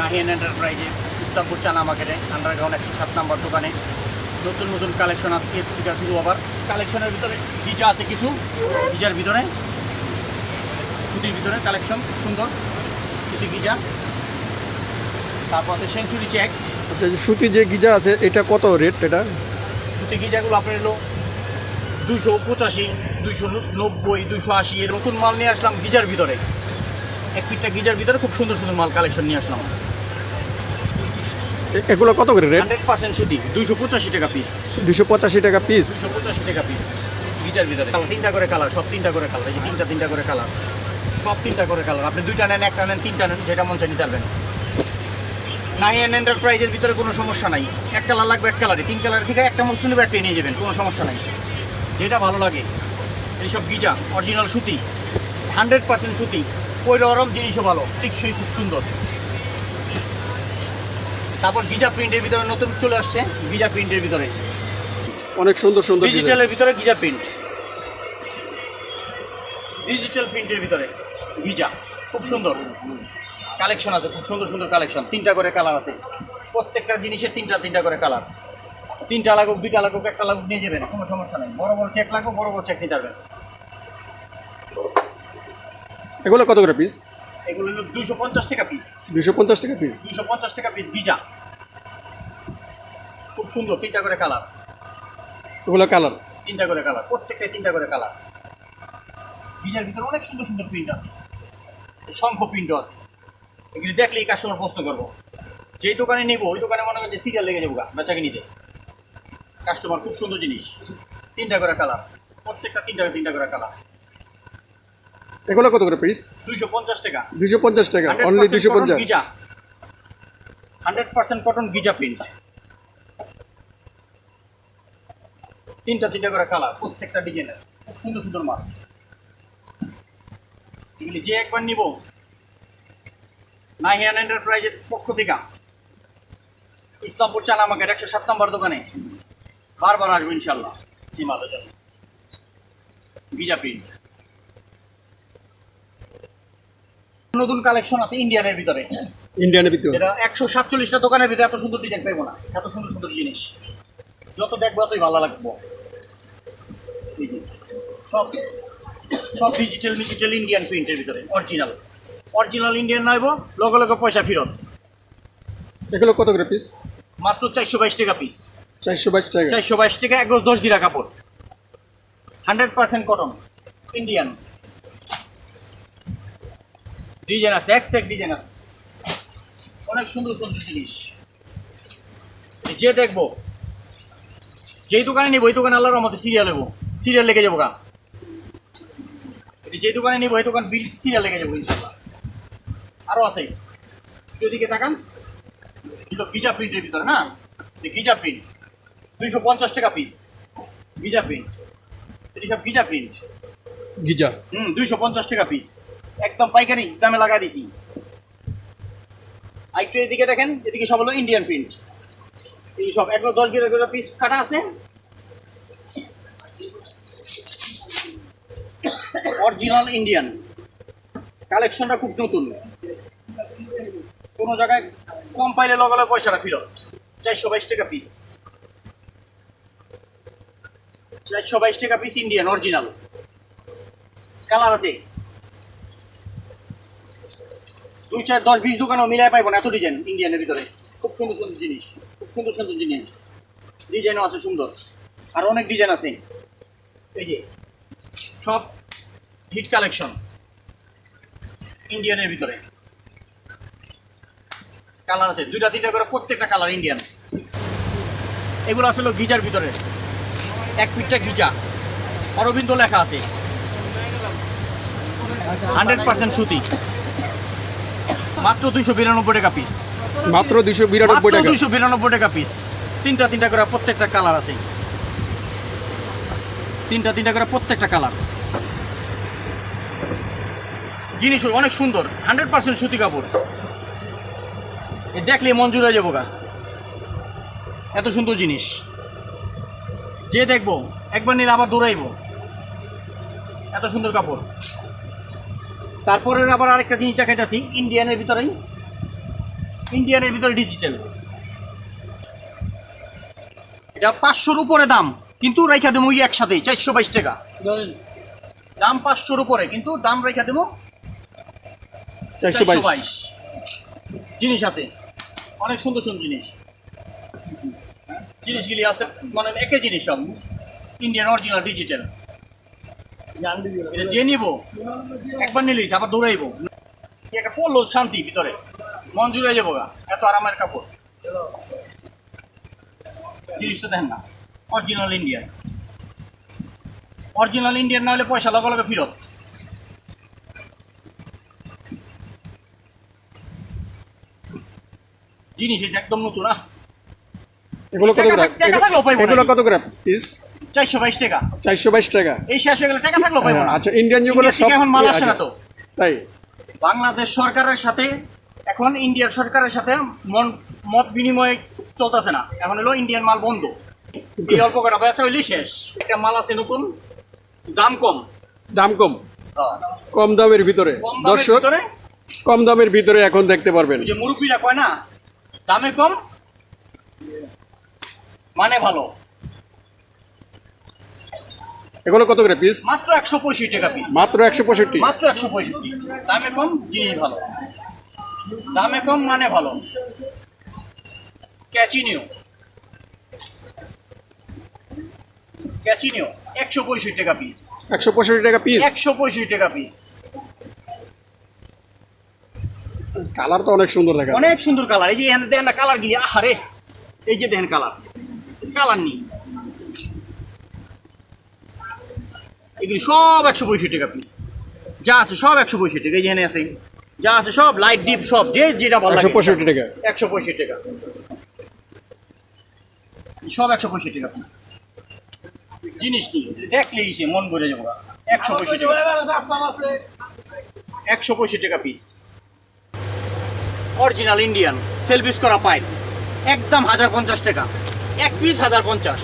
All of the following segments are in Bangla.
নাহিয়ান এন্টারপ্রাইজে ইসলামপুর চানা মার্কেটে আন্ডারগ্রাউন্ড একশো সাত নম্বর দোকানে। নতুন নতুন কালেকশন আজকে থেকে শুরু আবার কালেকশনের ভিতরে গিজা আছে কিছু। গিজার ভিতরে সুতির ভিতরে কালেকশন সুন্দর। সুতি গিজা। তারপর আছে সেঞ্চুরি চেক আচ্ছা সুতি যে গিজা আছে এটা কত রেট এটা? সুতি গিজাগুলো আপনার এলো দুশো পঁচাশি দুইশো নব্বই দুইশো আশি। এর নতুন মাল নিয়ে আসলাম গিজার ভিতরে। এক পিঠটা গিজার ভিতরে খুব সুন্দর সুন্দর মাল কালেকশন নিয়ে আসলাম। এগুলো কত করে রেট? হান্ড্রেড পার্সেন্ট সুতি দুইশো পঁচাশি টাকা পিস দুশো পঁচাশি টাকা পিস দুশো পঁচাশি টাকা পিস গিজার ভিতরে। কালার তিনটা করে কালার সব তিনটা করে কালার এই যে তিনটা তিনটা করে কালার। সব তিনটা করে কালার। আপনি দুইটা নেন একটা নেন তিনটা নেন যেটা মন চাই নিতে পারবেন। নাইন এন্টারপ্রাইজের ভিতরে কোনো সমস্যা নাই। এক কালার লাগবে এক কালারে তিন কালার থেকে একটা মন শুনবে একটা নিয়ে যাবেন কোনো সমস্যা নাই। যেটা ভালো লাগে। এইসব গিজা অরিজিনাল সুতি। হান্ড্রেড পার্সেন্ট সুতি। ওই নরম জিনিসও ভালো টিকসই খুব সুন্দর। তারপর গিজা প্রিন্টের ভিতরে নতুন চলে আসছে গিজা প্রিন্টের ভিতরে। অনেক সুন্দর সুন্দর ডিজিটালের ভিতরে গিজা প্রিন্ট। ডিজিটাল প্রিন্টের ভিতরে গিজা খুব সুন্দর। কালেকশন আছে খুব সুন্দর সুন্দর কালেকশন তিনটা করে কালার আছে। প্রত্যেকটা জিনিসের তিনটা তিনটা করে কালার তিনটা লাগুক দুইটা লাগুক একটা লাগুক নিয়ে যাবেন কোনো সমস্যা নেই। বড় বড় চেক লাগুক বড় বড় চেক নিতে পারবেন। এগুলো কত করে পিস এগুলো হলো দুইশো পঞ্চাশ টাকা পিস দুশো পঞ্চাশ টাকা পিস দুশো পঞ্চাশ টাকা পিস গিজা। সুন্দর তিনটা করে কালার এগুলো কালার তিনটা করে কালার প্রত্যেকটা তিনটা করে কালার গিজার ভিতরে অনেক সুন্দর সুন্দর প্রিন্ট আছে। শঙ্খ প্রিন্টও আছে। এগুলি দেখলেই কাস্টমার প্রশ্ন করব। যেই দোকানে নেব ওই দোকানে মনে করেন যে সিরিয়াল লেগে যাব গা বেচাকে নিতে কাস্টমার খুব সুন্দর জিনিস। তিনটা করে কালার প্রত্যেকটা তিনটা তিনটা করে কালার এগুলো কত করে পিস দুইশো পঞ্চাশ টাকা। দুশো পঞ্চাশ টাকা অনলি দুশো পঞ্চাশ। Giza. Hundred percent cotton Giza print তিনটা তিনটা করে কালার প্রত্যেকটা ডিজাইনের খুব সুন্দর সুন্দর মাল এগুলি যে একবার নিব নাহিয়ান এন্টারপ্রাইজের পক্ষ থেকে। ইসলামপুর চানা মার্কেট একশো সাত নম্বর দোকানে। বারবার আসব ইনশাল্লাহ এই মালের জন্য গিজা প্রিন্ট নতুন কালেকশন আছে ইন্ডিয়ানের ভিতরে। ইন্ডিয়ানের ভিতরে? এটা একশো সাতচল্লিশটা দোকানের ভিতরে এত সুন্দর ডিজাইন পাইবো না। এত সুন্দর সুন্দর জিনিস। যত দেখব ততই ভালো লাগবো। সব সব ডিজিটাল ডিজিটাল ইন্ডিয়ান প্রিন্টের ভিতরে অরিজিনাল অরিজিনাল ইন্ডিয়ান নয়বো লগে লগে পয়সা ফেরত। এগুলো কত করে পিস মাত্র চারশো বাইশ টাকা পিস চারশো বাইশ টাকা। চারশো বাইশ টাকা এক দশ গিরা কাপড়। Hundred percent cotton Indian design আছে এক সেক ডিজাইন আছে। অনেক সুন্দর সুন্দর জিনিস। যে দেখব যেই দোকানে নিবো ওই দোকানে আল্লাহর মতো সিরিয়াল নেব সিরিয়াল লেগে যাব গা। যেই দোকানে নিবো ওই দোকান বিল সিরিয়াল লেগে যাব ইনশাল্লাহ। আরও আছে। ওদিকে তাকান। এগুলো গিজা প্রিন্টের ভিতরে না? Giza print. দুইশো পঞ্চাশ টাকা পিস গিজা প্রিন্ট। এটি সব গিজা প্রিন্ট। গিজা। হুম দুইশো পঞ্চাশ টাকা পিস একদম পাইকারি দামে লাগা দিছি। আর একটু এদিকে দেখেন এদিকে সব হলো ইন্ডিয়ান প্রিন্ট এই সব একদম দশ গিরা পিস কাটা আছে। অরিজিনাল ইন্ডিয়ান কালেকশনটা খুব নতুন। কোনো জায়গায় কম পাইলে লগালে পয়সাটা ফেরত। চারশো বাইশ টাকা পিস চারশো বাইশ টাকা পিস ইন্ডিয়ান অরিজিনাল কালার আছে। দুই চার দশ বিশ দোকানও মিলাই পাইব না, এত ডিজাইন ইন্ডিয়ানের ভিতরে। খুব সুন্দর সুন্দর জিনিস। খুব সুন্দর সুন্দর জিনিস। ডিজাইনও আছে সুন্দর। আর অনেক ডিজাইন আছে। এই যে, সব হিট কালেকশন ইন্ডিয়ানের ভিতরে। কালার আছে দুইটা তিনটা করে প্রত্যেকটা কালার ইন্ডিয়ান এগুলো আসলে গিজার ভিতরে। এক পিঠটা গিজা। অরবিন্দ লেখা আছে। হান্ড্রেড পার্সেন্ট সুতি। মাত্র দুইশো বিরানব্বই টাকা পিস মাত্র দুইশো বিরানব্বই টাকা। দুইশো বিরানব্বই টাকা পিস তিনটা তিনটা করে প্রত্যেকটা কালার আছে। তিনটা তিনটা করে প্রত্যেকটা কালার জিনিস অনেক সুন্দর হান্ড্রেড পার্সেন্ট সুতি কাপড়। এ দেখলে মন জুড়ে যাব গা। এত সুন্দর জিনিস। যে দেখব একবার নিলে আবার দৌড়াইবো। এত সুন্দর কাপড়। তারপরে আবার আরেকটা জিনিস দেখাইতেছি ইন্ডিয়ানের ভিতরেই। ইন্ডিয়ানের ভিতরে ডিজিটাল এটা পাঁচশোর উপরে দাম কিন্তু রেখা দেবো ওই একসাথে চারশো বাইশ টাকা। দাম পাঁচশোর উপরে কিন্তু দাম রেখা দেবো চারশো বাইশ। জিনিস আছে। অনেক সুন্দর সুন্দর জিনিস। জিনিসগুলি আছে মানে একই জিনিস সব। ইন্ডিয়ান অরিজিনাল ডিজিটাল যে নিব, একবার নিলিস আবার দৌড়াইব। একটা পড়ল শান্তি ভিতরে। মন জুড়ে যাব এত আরামের কাপড়। জিনিসটা দেখেন না অরিজিনাল ইন্ডিয়ান অরিজিনাল ইন্ডিয়ান না হলে পয়সা লগে লগে ফিরত। জিনিস একদম নতুন আহ। এগুলো কত টাকা টাকা থাকলেও পাইবো এগুলো কত করে পিস চারশো বাইশ টাকা। চারশো বাইশ টাকা। এই শেষ হয়ে গেলে টাকা পাইবো না। আচ্ছা ইন্ডিয়ান যেগুলো থেকে এখন মাল আসে না তো। তাই বাংলাদেশ সরকারের সাথে এখন ইন্ডিয়ার সরকারের সাথে মত বিনিময় চলতেছে না। এখন হলো ইন্ডিয়ান মাল বন্ধ। এই অল্প কটা বেচা হইলে শেষ। একটা মাল আছে নতুন দাম কম। দাম কম। হ্যাঁ। কম দামের ভিতরে। দর্শক কম দামের ভিতরে এখন দেখতে পারবেন। যে মুরব্বীরা কয় না দামে কম? মানে ভালো। এগুলো কত করে পিস মাত্র একশো পঁয়ষট্টি টাকা পিস মাত্র একশো পঁয়ষট্টি? মাত্র একশো পঁয়ষট্টি। দামে কম জিনিস ভালো। দামে কম মানে ভালো। ক্যাচিনিও। ক্যাচিনিও একশো পঁয়ষট্টি টাকা পিস একশো পঁয়ষট্টি টাকা পিস একশো পঁয়ষট্টি টাকা পিস কালার তো অনেক সুন্দর দেখা অনেক সুন্দর কালার। এই যে এখানে দেখেন না কালার গিয়ে আহারে! এই যে দেখেন কালার। কালার নেই। এগুলি সব একশো পঁয়ষট্টি টাকা পিস যা আছে সব একশো পঁয়ষট্টি টাকা। এই যে এখানে আছে। যা আছে সব লাইট ডিপ সব যে যেটা ভালো একশো পঁয়ষট্টি টাকা। একশো পঁয়ষট্টি টাকা। সব একশো পঁয়ষট্টি টাকা পিস জিনিস কি? দেখলেই মন ভরে যাব। একশো পঁয়ষট্টি টাকা। একশো পঁয়ষট্টি টাকা পিস অরিজিনাল ইন্ডিয়ান সেলফিস করা পাইপ একদম হাজার পঞ্চাশ টাকা। এক পিস হাজার পঞ্চাশ।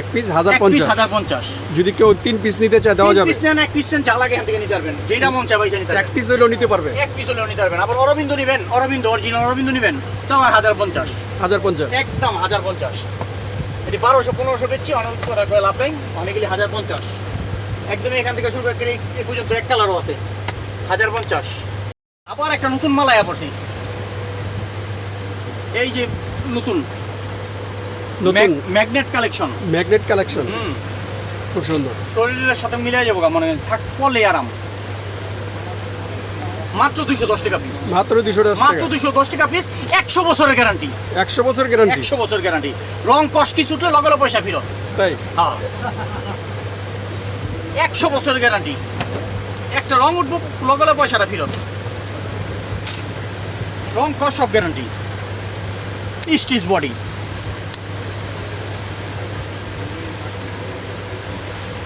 এক পিস হাজার পঞ্চাশ। হাজার পঞ্চাশ। যদি কেউ তিন পিস নিতে চায় দেওয়া যাবে। পিস নেন এক পিস নেন যা লাগে এখান থেকে নিতে পারবেন। যেটা মন চাই ভাইসা নিতে এক পিস হইলেও নিতে পারবে। এক পিস হলেও নিতে পারবেন। আবার অরবিন্দ নিবেন অরবিন্দ অরিজিনাল অরবিন্দ নিবেন তাও হাজার পঞ্চাশ। হাজার পঞ্চাশ। একদম হাজার পঞ্চাশ। এটি বারোশো পনেরোশো বেচছি অনেক কথা কয়ে লাভ নেই। অনেকগুলি হাজার পঞ্চাশ। একদমই এখান থেকে শুরু করে এই পর্যন্ত এক কালারও আছে। হাজার পঞ্চাশ। আবার একটা নতুন মালায়া পড়ছি। এই যে নতুন। Magnet collection. Magnet collection. খুব সুন্দর। শরীরের সাথে মিলিয়ে যাব মানে থাক পলে আরাম। মাত্র দুইশো দশ টাকা পিস মাত্র দশ মাত্র দুইশো দশ টাকা পিস একশো বছরের গ্যারান্টি একশো বছর গ্যারান্টি একশো বছর গ্যারান্টি রং কষ্টি ছুটলে লগালো পয়সা ফেরত। তাই? হ্যাঁ। একশো বছরের গ্যারান্টি একটা রং উঠবো লগালে পয়সাটা ফেরত। রং কস সব গ্যারান্টি স্টিচ বডি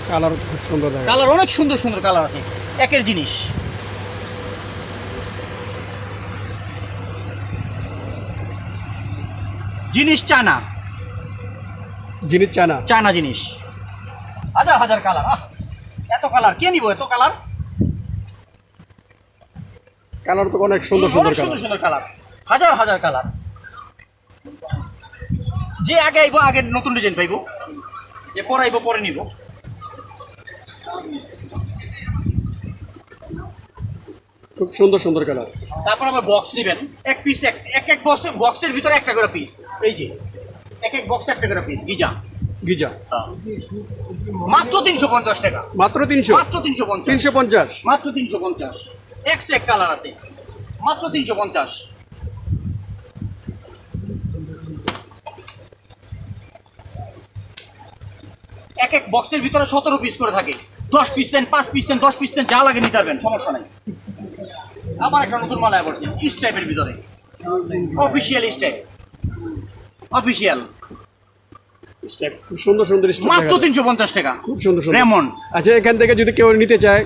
কালার খুব সুন্দর কালার অনেক সুন্দর সুন্দর কালার আছে। একের জিনিস। জিনিস চানা। জিনিস চানা। চায়না জিনিস। হাজার হাজার কালার এত কালার কে নিব এত কালার কালার তো অনেক সুন্দর সুন্দর সুন্দর কালার। সুন্দর কালার। হাজার হাজার কালার। যে আগে আইব আগে নতুন ডিজাইন পাইব। যে পরাইব পরে নিব। খুব সুন্দর সুন্দর কালার। তারপর আবার বক্স নেবেন। এক পিস এক এক এক বক্সে বক্সের ভিতরে একটা করে পিস এই যে এক এক বক্সে একটা করে পিস গিজা। গিজা। মাত্র তিনশো পঞ্চাশ টাকা। মাত্র তিনশো। মাত্র তিনশো পঞ্চাশ। তিনশো পঞ্চাশ। মাত্র তিনশো পঞ্চাশ। এক কালার আছে। মাত্র তিনশো পঞ্চাশ। এক এক বক্সের ভিতরে সতেরো পিস করে থাকে। দশ পিস দেন পাঁচ পিস দেন দশ পিস দেন যা লাগে নিতে পারবেন সমস্যা নাই। আবার একটা নতুন মালায় পড়ছে ইস টাইপের ভিতরে। অফিসিয়াল স্টাইপ অফিসিয়াল খুব সুন্দর সুন্দর মাত্র তিনশো পঞ্চাশ টাকা। খুব সুন্দর সুন্দর। আচ্ছা এখান থেকে যদি কেউ নিতে চায়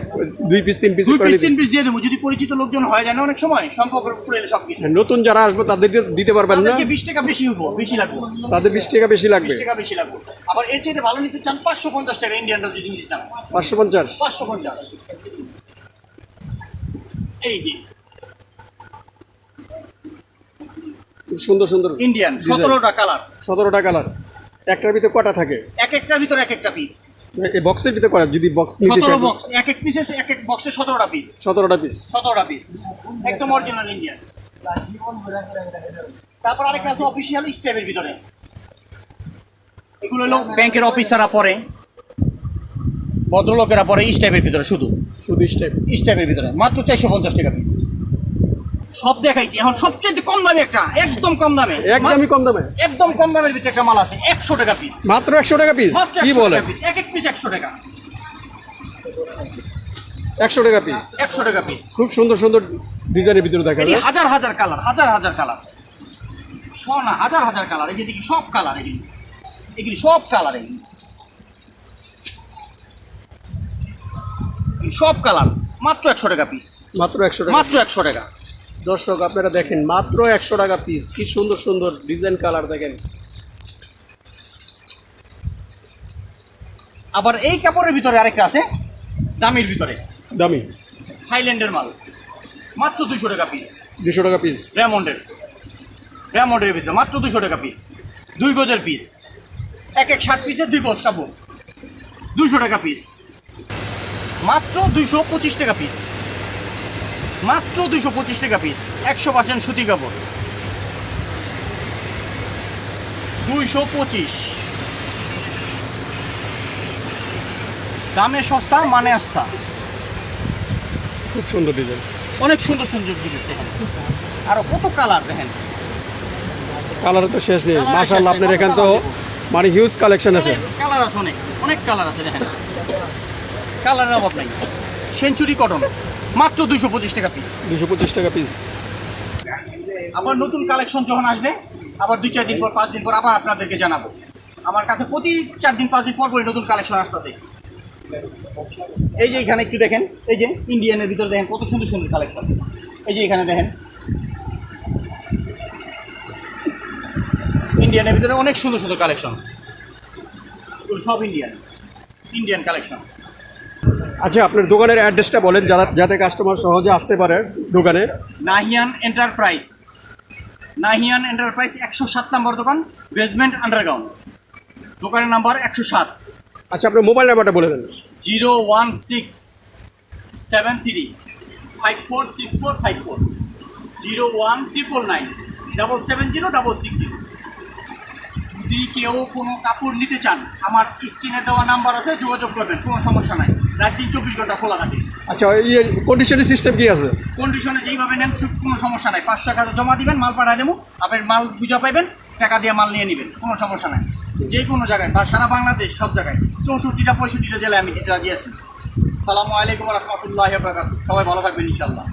দুই পিস তিন পিস দুই পিস তিন পিস দিয়ে দেবো। যদি পরিচিত লোকজন হয় জানে অনেক সময় সম্পর্ক করে সব কিছু নতুন যারা আসবে তাদেরকে দিতে পারবেন না। বিশ টাকা বেশি বেশি লাগবে। তাদের বিশ টাকা বেশি লাগবে। টাকা বেশি লাগবে। আবার এর চাইতে ভালো নিতে চান পাঁচশো পঞ্চাশ টাকা ইন্ডিয়ানটা যদি নিতে চান। পাঁচশো পঞ্চাশ। পাঁচশো পঞ্চাশ। এই যে। খুব সুন্দর সুন্দর ইন্ডিয়ান সতেরোটা কালার সতেরোটা কালার একটার ভিতরে কটা থাকে? এক একটার ভিতরে এক একটা পিস এই বক্সের ভিতরে কটা? যদি বক্স নিতে চাই বক্স এক এক পিসে এক এক বক্সে সতেরোটা পিস সতেরোটা পিস সতেরোটা পিস একদম অরিজিনাল ইন্ডিয়ান তারপর আরেকটা আছে অফিসিয়াল স্টেপের ভিতরে। এগুলো হলো ব্যাংকের অফিসাররা পরে ভদ্রলোকেরা পরে স্টেপের ভিতরে শুধু। শুধু স্টেপ স্টেপের ভিতরে। মাত্র চারশো পঞ্চাশ টাকা পিস সব দেখাইছি। এখন সবচেয়ে কম দামে একটা একদম কম দামে। একদমই কম দামে। একদম কম দামের ভিতরে একটা মাল আছে একশো টাকা পিস মাত্র একশো টাকা পিস কি বলে এক এক পিস একশো টাকা। একশো টাকা পিস একশো টাকা পিস খুব সুন্দর সুন্দর ডিজাইনের ভিতরে দেখা যায়। হাজার হাজার কালার হাজার হাজার কালার সোনা হাজার হাজার কালার এই যে দেখি সব কালার এগুলি। এগুলি সব কালার এগুলি। সব কালার মাত্র একশো টাকা পিস মাত্র একশো টাকা। মাত্র একশো টাকা। দর্শক আপনারা দেখেন মাত্র একশো টাকা পিস কি সুন্দর সুন্দর ডিজাইন কালার দেখেন। আবার এই কাপড়ের ভিতরে আরেকটা আছে দামির ভিতরে। দামি। থাইল্যান্ডের মাল। মাত্র দুশো টাকা পিস দুশো টাকা পিস র্যামন্ডের র্যামন্ডের ভিতরে মাত্র দুশো টাকা পিস দুই গজের পিস এক এক ষাট পিসের দুই গজ কাপড়। দুশো টাকা পিস মাত্র দুশো পঁচিশ টাকা পিস মাত্র দুশো পঁচিশ টাকা পিস একশো পার্সেন্ট সুতি কাপড়। দুইশো পঁচিশ। দামে সস্তা মানে আস্থা। খুব সুন্দর ডিজাইন অনেক সুন্দর সুন্দর জিনিস দেখেন। আরও কত কালার দেখেন। কালার তো শেষ নেই। মাশাআল্লাহ শেষ আপনার এখান তো মানে হিউজ কালেকশন আছে। কালার আছে অনেক। অনেক কালার আছে দেখেন। কালারের অভাব নাই। সেঞ্চুরি কটন মাত্র দুইশো পঁচিশ টাকা পিস দুশো পঁচিশ টাকা পিস আবার নতুন কালেকশন যখন আসবে আবার দুই চার দিন পর পাঁচ দিন পর আবার আপনাদেরকে জানাব। আমার কাছে প্রতি চার দিন পাঁচ দিন পর পরই নতুন কালেকশন আসতেছে। এই যে এখানে একটু দেখেন এই যে ইন্ডিয়ানের ভিতরে দেখেন কত সুন্দর সুন্দর কালেকশন এই যে এখানে দেখেন ইন্ডিয়ানের ভিতরে অনেক সুন্দর সুন্দর কালেকশন সব ইন্ডিয়ান ইন্ডিয়ান কালেকশন আচ্ছা আপনার দোকানের অ্যাড্রেসটা বলেন যারা যাতে কাস্টমার সহজে আসতে পারে দোকানে। নাহিয়ান এন্টারপ্রাইজ নাহিয়ান এন্টারপ্রাইজ একশো সাত নম্বর দোকান বেসমেন্ট আন্ডারগ্রাউন্ড দোকানের নাম্বার একশো সাত। আচ্ছা আপনার মোবাইল নাম্বারটা বলে দেন। Zero one six seven three five four six four five four. Zero one triple nine double seven zero double six zero. যদি কেউ কোনো কাপড় নিতে চান আমার স্ক্রিনে দেওয়া নাম্বার আছে যোগাযোগ করবেন কোনো সমস্যা নাই। রাত দিন চব্বিশ ঘণ্টা খোলা থাকে। আচ্ছা ইয়ে কন্ডিশনের সিস্টেম কি আছে? কন্ডিশনে যেইভাবে নেন কোনো সমস্যা নাই। পাঁচশো টাকা জমা দিবেন মাল পাঠায় দেবো। আপনার মাল বুঝা পাইবেন টাকা দিয়ে মাল নিয়ে নেবেন কোনো সমস্যা নাই। যে কোনো জায়গায় বা সারা বাংলাদেশ সব জায়গায় চৌষট্টিটা পঁয়ষট্টিটা জেলায় আমি রাজি আছি সালামু আলাইকুম রহমতুল্লাহ সবাই ভালো থাকবেন ইনশাল্লাহ